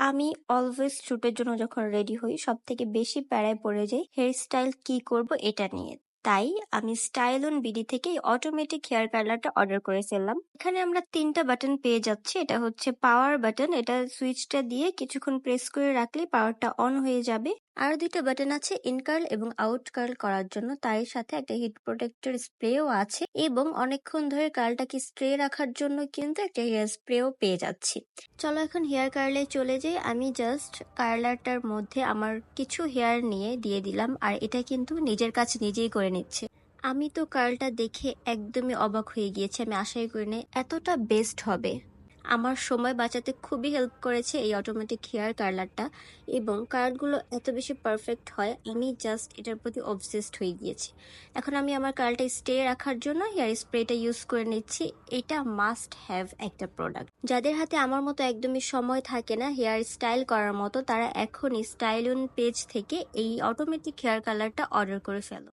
আমি অলওয়েজ শ্যুটের জন্য যখন রেডি হই সব থেকে বেশি প্যারায় পড়ে যাই হেয়ার স্টাইল কি করব এটা নিয়ে। তাই আমি স্টাইল অন বিডি থেকে অটোমেটিক হেয়ার কালারটা অর্ডার করে ফেললাম। এখানে আমরা তিনটা বাটন পেয়ে যাচ্ছি। এটা হচ্ছে পাওয়ার বাটন এটা সুইচটা দিয়ে কিছুক্ষণ প্রেস করে রাখলে পাওয়ারটা অন হয়ে যাবে। আর দুইটা বাটন আছে ইন কার্ল এবং আউট কার্ল করার জন্য। তাই সাথে একটা হিট প্রোটেক্টর স্প্রেও আছে এবং অনেকক্ষণ ধরে কার্লটাকে স্প্রে রাখার জন্য কিন্তু একটা হেয়ার স্প্রেও পেয়ে যাচ্ছি। চলো এখন হেয়ার কার্লে চলে যাই। আমি জাস্ট কার্লারটার মধ্যে আমার কিছু হেয়ার নিয়ে দিয়ে দিলাম। আর এটা কিন্তু নিজের কাছে নিজেই করে নিচ্ছে। আমি তো কার্লটা দেখে একদমই অবাক হয়ে গিয়েছি। আমি আশাই করিনি এতটা বেস্ট হবে। আমার সময় বাঁচাতে খুবই হেল্প করেছে এই অটোমেটিক হেয়ার কার্লারটা এবং কার্লগুলো এত বেশি পারফেক্ট হয়, আমি জাস্ট এটার প্রতি অবসেসড হয়ে গিয়েছি। এখন আমি আমার কার্লটা স্টে রাখার জন্য হেয়ার স্প্রেটা ইউজ করে নিচ্ছি। এটা মাস্ট হ্যাভ একটা প্রোডাক্ট যাদের হাতে আমার মতো একদমই সময় থাকে না হেয়ার স্টাইল করার মতো, তারা এখনই স্টাইলুন পেজ থেকে এই অটোমেটিক হেয়ার কালারটা অর্ডার করে ফেলো।